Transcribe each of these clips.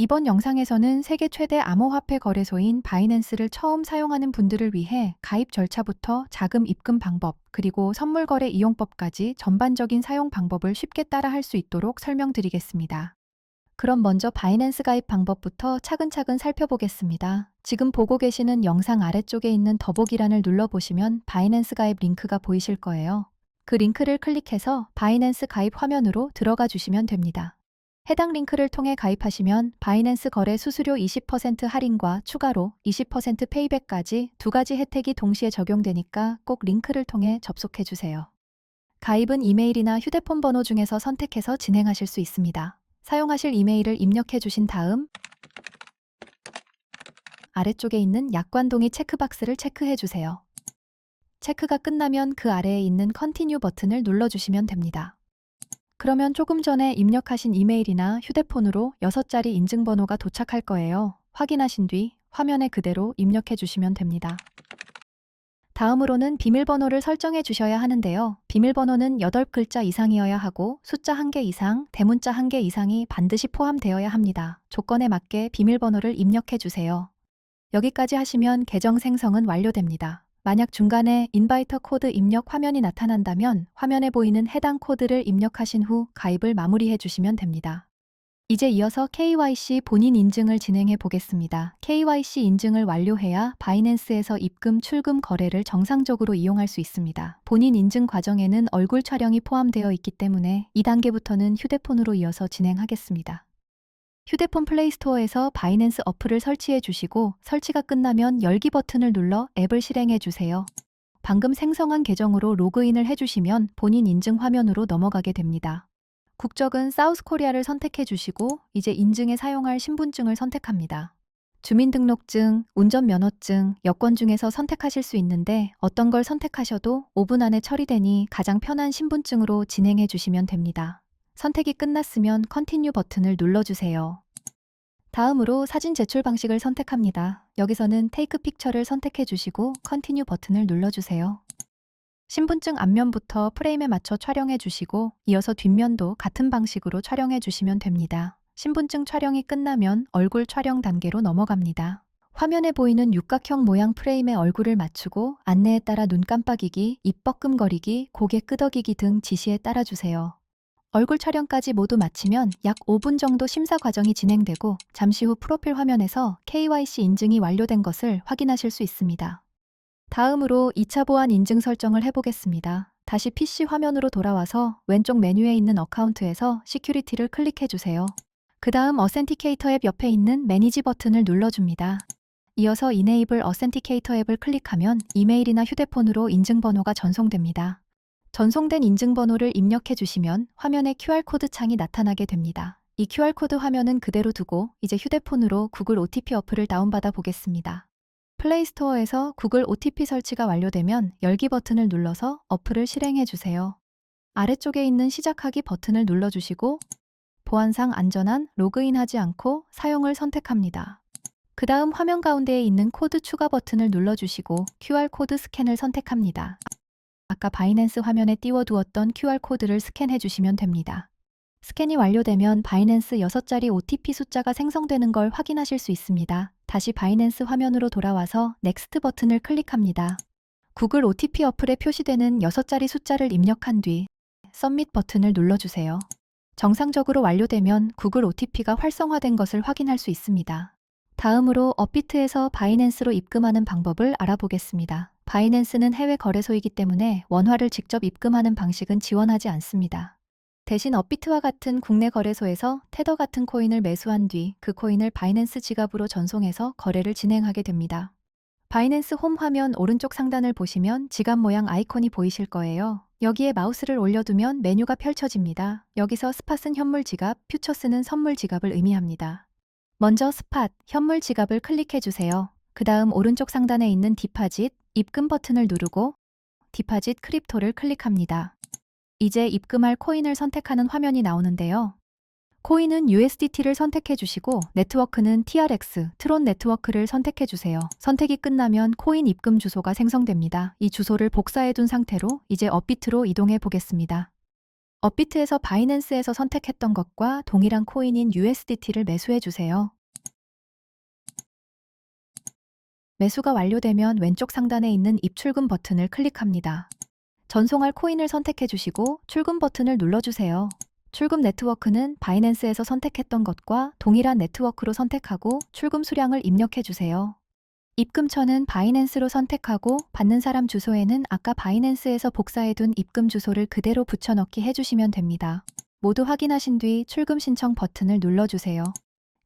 이번 영상에서는 세계 최대 암호화폐 거래소인 바이낸스를 처음 사용하는 분들을 위해 가입 절차부터 자금 입금 방법, 그리고 선물 거래 이용법까지 전반적인 사용 방법을 쉽게 따라 할 수 있도록 설명드리겠습니다. 그럼 먼저 바이낸스 가입 방법부터 차근차근 살펴보겠습니다. 지금 보고 계시는 영상 아래쪽에 있는 더보기란을 눌러보시면 바이낸스 가입 링크가 보이실 거예요. 그 링크를 클릭해서 바이낸스 가입 화면으로 들어가 주시면 됩니다. 해당 링크를 통해 가입하시면 바이낸스 거래 수수료 20% 할인과 추가로 20% 페이백까지 두 가지 혜택이 동시에 적용되니까 꼭 링크를 통해 접속해 주세요. 가입은 이메일이나 휴대폰 번호 중에서 선택해서 진행하실 수 있습니다. 사용하실 이메일을 입력해 주신 다음 아래쪽에 있는 약관 동의 체크박스를 체크해 주세요. 체크가 끝나면 그 아래에 있는 컨티뉴 버튼을 눌러 주시면 됩니다. 그러면 조금 전에 입력하신 이메일이나 휴대폰으로 6자리 인증번호가 도착할 거예요. 확인하신 뒤 화면에 그대로 입력해 주시면 됩니다. 다음으로는 비밀번호를 설정해 주셔야 하는데요. 비밀번호는 8글자 이상이어야 하고 숫자 1개 이상, 대문자 1개 이상이 반드시 포함되어야 합니다. 조건에 맞게 비밀번호를 입력해 주세요. 여기까지 하시면 계정 생성은 완료됩니다. 만약 중간에 인바이터 코드 입력 화면이 나타난다면 화면에 보이는 해당 코드를 입력하신 후 가입을 마무리해 주시면 됩니다. 이제 이어서 KYC 본인 인증을 진행해 보겠습니다. KYC 인증을 완료해야 바이낸스에서 입금, 출금 거래를 정상적으로 이용할 수 있습니다. 본인 인증 과정에는 얼굴 촬영이 포함되어 있기 때문에 2단계부터는 휴대폰으로 이어서 진행하겠습니다. 휴대폰 플레이스토어에서 바이낸스 어플을 설치해 주시고 설치가 끝나면 열기 버튼을 눌러 앱을 실행해 주세요. 방금 생성한 계정으로 로그인을 해주시면 본인 인증 화면으로 넘어가게 됩니다. 국적은 사우스 코리아를 선택해 주시고 이제 인증에 사용할 신분증을 선택합니다. 주민등록증, 운전면허증, 여권 중에서 선택하실 수 있는데 어떤 걸 선택하셔도 5분 안에 처리되니 가장 편한 신분증으로 진행해 주시면 됩니다. 선택이 끝났으면 컨티뉴 버튼을 눌러주세요. 다음으로 사진 제출 방식을 선택합니다. 여기서는 테이크 픽처를 선택해 주시고 컨티뉴 버튼을 눌러주세요. 신분증 앞면부터 프레임에 맞춰 촬영해 주시고 이어서 뒷면도 같은 방식으로 촬영해 주시면 됩니다. 신분증 촬영이 끝나면 얼굴 촬영 단계로 넘어갑니다. 화면에 보이는 육각형 모양 프레임에 얼굴을 맞추고 안내에 따라 눈 깜빡이기, 입 뻐끔거리기, 고개 끄덕이기 등 지시에 따라주세요. 얼굴 촬영까지 모두 마치면 약 5분 정도 심사 과정이 진행되고 잠시 후 프로필 화면에서 KYC 인증이 완료된 것을 확인하실 수 있습니다. 다음으로 2차 보안 인증 설정을 해보겠습니다. 다시 PC 화면으로 돌아와서 왼쪽 메뉴에 있는 어카운트에서 시큐리티를 클릭해 주세요. 그 다음 어센티케이터 앱 옆에 있는 매니지 버튼을 눌러줍니다. 이어서 이네이블 어센티케이터 앱을 클릭하면 이메일이나 휴대폰으로 인증번호가 전송됩니다. 전송된 인증번호를 입력해 주시면 화면에 QR코드 창이 나타나게 됩니다. 이 QR코드 화면은 그대로 두고 이제 휴대폰으로 구글 OTP 어플을 다운받아 보겠습니다. 플레이스토어에서 구글 OTP 설치가 완료되면 열기 버튼을 눌러서 어플을 실행해 주세요. 아래쪽에 있는 시작하기 버튼을 눌러주시고 보안상 안전한 로그인하지 않고 사용을 선택합니다. 그 다음 화면 가운데에 있는 코드 추가 버튼을 눌러주시고 QR코드 스캔을 선택합니다. 아까 바이낸스 화면에 띄워두었던 QR코드를 스캔해 주시면 됩니다. 스캔이 완료되면 바이낸스 6자리 OTP 숫자가 생성되는 걸 확인하실 수 있습니다. 다시 바이낸스 화면으로 돌아와서 넥스트 버튼을 클릭합니다. 구글 OTP 어플에 표시되는 6자리 숫자를 입력한 뒤 서밋 버튼을 눌러주세요. 정상적으로 완료되면 구글 OTP가 활성화된 것을 확인할 수 있습니다. 다음으로 업비트에서 바이낸스로 입금하는 방법을 알아보겠습니다. 바이낸스는 해외 거래소이기 때문에 원화를 직접 입금하는 방식은 지원하지 않습니다. 대신 업비트와 같은 국내 거래소에서 테더 같은 코인을 매수한 뒤 그 코인을 바이낸스 지갑으로 전송해서 거래를 진행하게 됩니다. 바이낸스 홈 화면 오른쪽 상단을 보시면 지갑 모양 아이콘이 보이실 거예요. 여기에 마우스를 올려두면 메뉴가 펼쳐집니다. 여기서 스팟은 현물 지갑, 퓨처스는 선물 지갑을 의미합니다. 먼저 스팟, 현물 지갑을 클릭해 주세요. 그 다음 오른쪽 상단에 있는 디파짓, 입금 버튼을 누르고 디파짓 크립토를 클릭합니다. 이제 입금할 코인을 선택하는 화면이 나오는데요. 코인은 USDT를 선택해 주시고 네트워크는 TRX, 트론 네트워크를 선택해 주세요. 선택이 끝나면 코인 입금 주소가 생성됩니다. 이 주소를 복사해 둔 상태로 이제 업비트로 이동해 보겠습니다. 업비트에서 바이낸스에서 선택했던 것과 동일한 코인인 USDT를 매수해 주세요. 매수가 완료되면 왼쪽 상단에 있는 입출금 버튼을 클릭합니다. 전송할 코인을 선택해 주시고 출금 버튼을 눌러주세요. 출금 네트워크는 바이낸스에서 선택했던 것과 동일한 네트워크로 선택하고 출금 수량을 입력해 주세요. 입금처는 바이낸스로 선택하고 받는 사람 주소에는 아까 바이낸스에서 복사해둔 입금 주소를 그대로 붙여넣기 해주시면 됩니다. 모두 확인하신 뒤 출금 신청 버튼을 눌러주세요.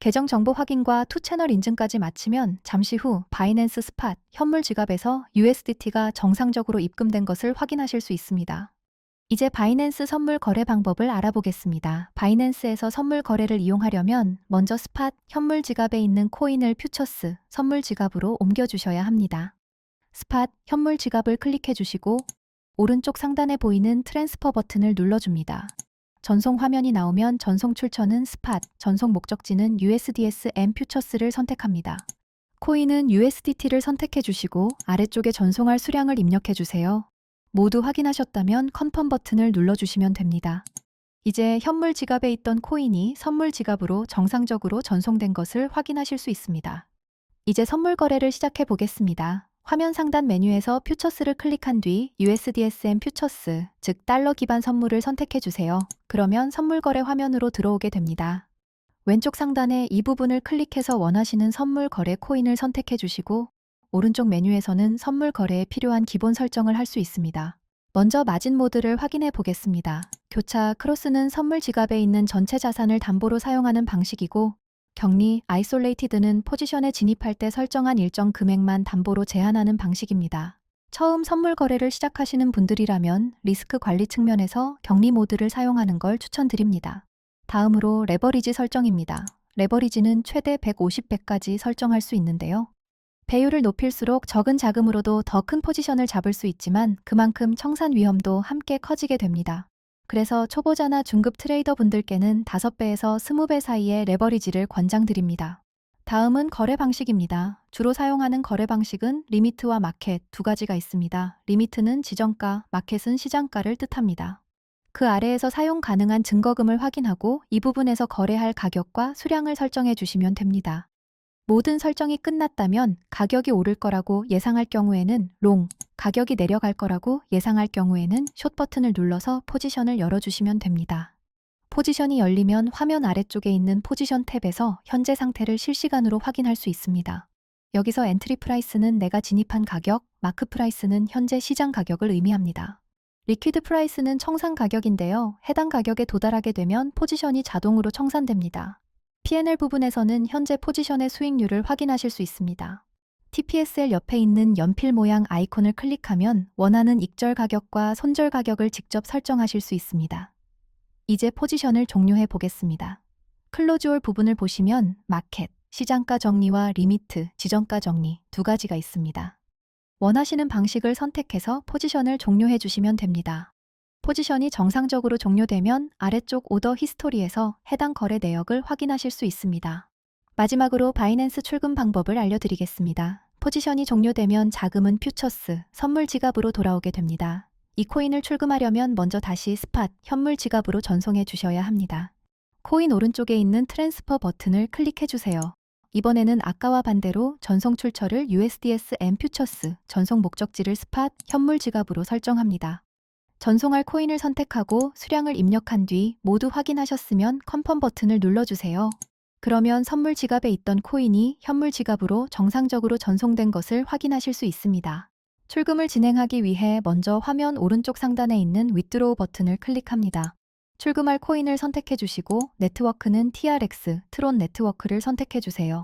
계정 정보 확인과 투 채널 인증까지 마치면 잠시 후 바이낸스 스팟 현물 지갑에서 USDT가 정상적으로 입금된 것을 확인하실 수 있습니다. 이제 바이낸스 선물 거래 방법을 알아보겠습니다. 바이낸스에서 선물 거래를 이용하려면 먼저 스팟 현물 지갑에 있는 코인을 퓨처스 선물 지갑으로 옮겨 주셔야 합니다. 스팟 현물 지갑을 클릭해 주시고 오른쪽 상단에 보이는 트랜스퍼 버튼을 눌러 줍니다. 전송 화면이 나오면 전송 출처는 스팟, 전송 목적지는 USDSM 퓨처스를 선택합니다. 코인은 USDT를 선택해 주시고 아래쪽에 전송할 수량을 입력해 주세요. 모두 확인하셨다면 컨펌 버튼을 눌러 주시면 됩니다. 이제 현물 지갑에 있던 코인이 선물 지갑으로 정상적으로 전송된 것을 확인하실 수 있습니다. 이제 선물 거래를 시작해 보겠습니다. 화면 상단 메뉴에서 퓨처스를 클릭한 뒤 USDSM 퓨처스, 즉 달러 기반 선물을 선택해 주세요. 그러면 선물 거래 화면으로 들어오게 됩니다. 왼쪽 상단에 이 부분을 클릭해서 원하시는 선물 거래 코인을 선택해 주시고 오른쪽 메뉴에서는 선물 거래에 필요한 기본 설정을 할 수 있습니다. 먼저 마진 모드를 확인해 보겠습니다. 교차 크로스는 선물 지갑에 있는 전체 자산을 담보로 사용하는 방식이고 격리 아이솔레이티드는 포지션에 진입할 때 설정한 일정 금액만 담보로 제한하는 방식입니다. 처음 선물 거래를 시작하시는 분들이라면 리스크 관리 측면에서 격리 모드를 사용하는 걸 추천드립니다. 다음으로 레버리지 설정입니다. 레버리지는 최대 150배까지 설정할 수 있는데요. 배율을 높일수록 적은 자금으로도 더 큰 포지션을 잡을 수 있지만 그만큼 청산 위험도 함께 커지게 됩니다. 그래서 초보자나 중급 트레이더 분들께는 5배에서 20배 사이의 레버리지를 권장드립니다. 다음은 거래 방식입니다. 주로 사용하는 거래 방식은 리미트와 마켓 두 가지가 있습니다. 리미트는 지정가, 마켓은 시장가를 뜻합니다. 그 아래에서 사용 가능한 증거금을 확인하고 이 부분에서 거래할 가격과 수량을 설정해 주시면 됩니다. 모든 설정이 끝났다면 가격이 오를 거라고 예상할 경우에는 롱, 가격이 내려갈 거라고 예상할 경우에는 숏 버튼을 눌러서 포지션을 열어주시면 됩니다. 포지션이 열리면 화면 아래쪽에 있는 포지션 탭에서 현재 상태를 실시간으로 확인할 수 있습니다. 여기서 엔트리 프라이스는 내가 진입한 가격, 마크 프라이스는 현재 시장 가격을 의미합니다. 리퀴드 프라이스는 청산 가격인데요. 해당 가격에 도달하게 되면 포지션이 자동으로 청산됩니다. P&L 부분에서는 현재 포지션의 수익률을 확인하실 수 있습니다. TPSL 옆에 있는 연필 모양 아이콘을 클릭하면 원하는 익절 가격과 손절 가격을 직접 설정하실 수 있습니다. 이제 포지션을 종료해 보겠습니다. 클로즈홀 부분을 보시면 마켓, 시장가 정리와 리미트, 지정가 정리 두 가지가 있습니다. 원하시는 방식을 선택해서 포지션을 종료해 주시면 됩니다. 포지션이 정상적으로 종료되면 아래쪽 오더 히스토리에서 해당 거래 내역을 확인하실 수 있습니다. 마지막으로 바이낸스 출금 방법을 알려드리겠습니다. 포지션이 종료되면 자금은 퓨처스, 선물 지갑으로 돌아오게 됩니다. 이 코인을 출금하려면 먼저 다시 스팟, 현물 지갑으로 전송해 주셔야 합니다. 코인 오른쪽에 있는 트랜스퍼 버튼을 클릭해 주세요. 이번에는 아까와 반대로 전송 출처를 USDS M 퓨처스, 전송 목적지를 스팟, 현물 지갑으로 설정합니다. 전송할 코인을 선택하고 수량을 입력한 뒤 모두 확인하셨으면 컨펌 버튼을 눌러주세요. 그러면 선물 지갑에 있던 코인이 현물 지갑으로 정상적으로 전송된 것을 확인하실 수 있습니다. 출금을 진행하기 위해 먼저 화면 오른쪽 상단에 있는 위드로우 버튼을 클릭합니다. 출금할 코인을 선택해 주시고 네트워크는 TRX, 트론 네트워크를 선택해 주세요.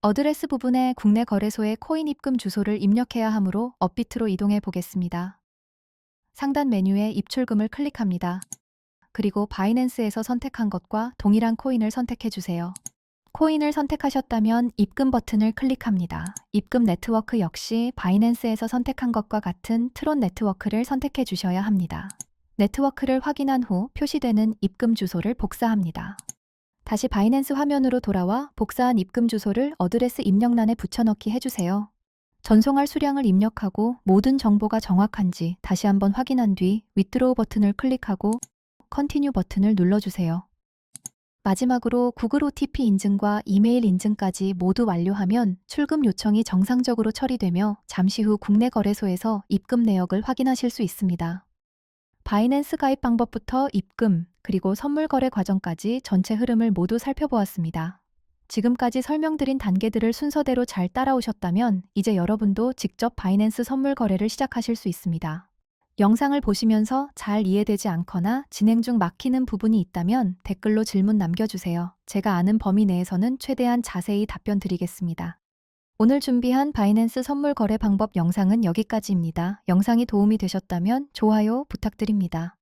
어드레스 부분에 국내 거래소의 코인 입금 주소를 입력해야 하므로 업비트로 이동해 보겠습니다. 상단 메뉴에 입출금을 클릭합니다. 그리고 바이낸스에서 선택한 것과 동일한 코인을 선택해 주세요. 코인을 선택하셨다면 입금 버튼을 클릭합니다. 입금 네트워크 역시 바이낸스에서 선택한 것과 같은 트론 네트워크를 선택해 주셔야 합니다. 네트워크를 확인한 후 표시되는 입금 주소를 복사합니다. 다시 바이낸스 화면으로 돌아와 복사한 입금 주소를 어드레스 입력란에 붙여넣기 해주세요. 전송할 수량을 입력하고 모든 정보가 정확한지 다시 한번 확인한 뒤 위드로우 버튼을 클릭하고 컨티뉴 버튼을 눌러주세요. 마지막으로 구글 OTP 인증과 이메일 인증까지 모두 완료하면 출금 요청이 정상적으로 처리되며 잠시 후 국내 거래소에서 입금 내역을 확인하실 수 있습니다. 바이낸스 가입 방법부터 입금, 그리고 선물 거래 과정까지 전체 흐름을 모두 살펴보았습니다. 지금까지 설명드린 단계들을 순서대로 잘 따라오셨다면 이제 여러분도 직접 바이낸스 선물 거래를 시작하실 수 있습니다. 영상을 보시면서 잘 이해되지 않거나 진행 중 막히는 부분이 있다면 댓글로 질문 남겨주세요. 제가 아는 범위 내에서는 최대한 자세히 답변 드리겠습니다. 오늘 준비한 바이낸스 선물 거래 방법 영상은 여기까지입니다. 영상이 도움이 되셨다면 좋아요 부탁드립니다.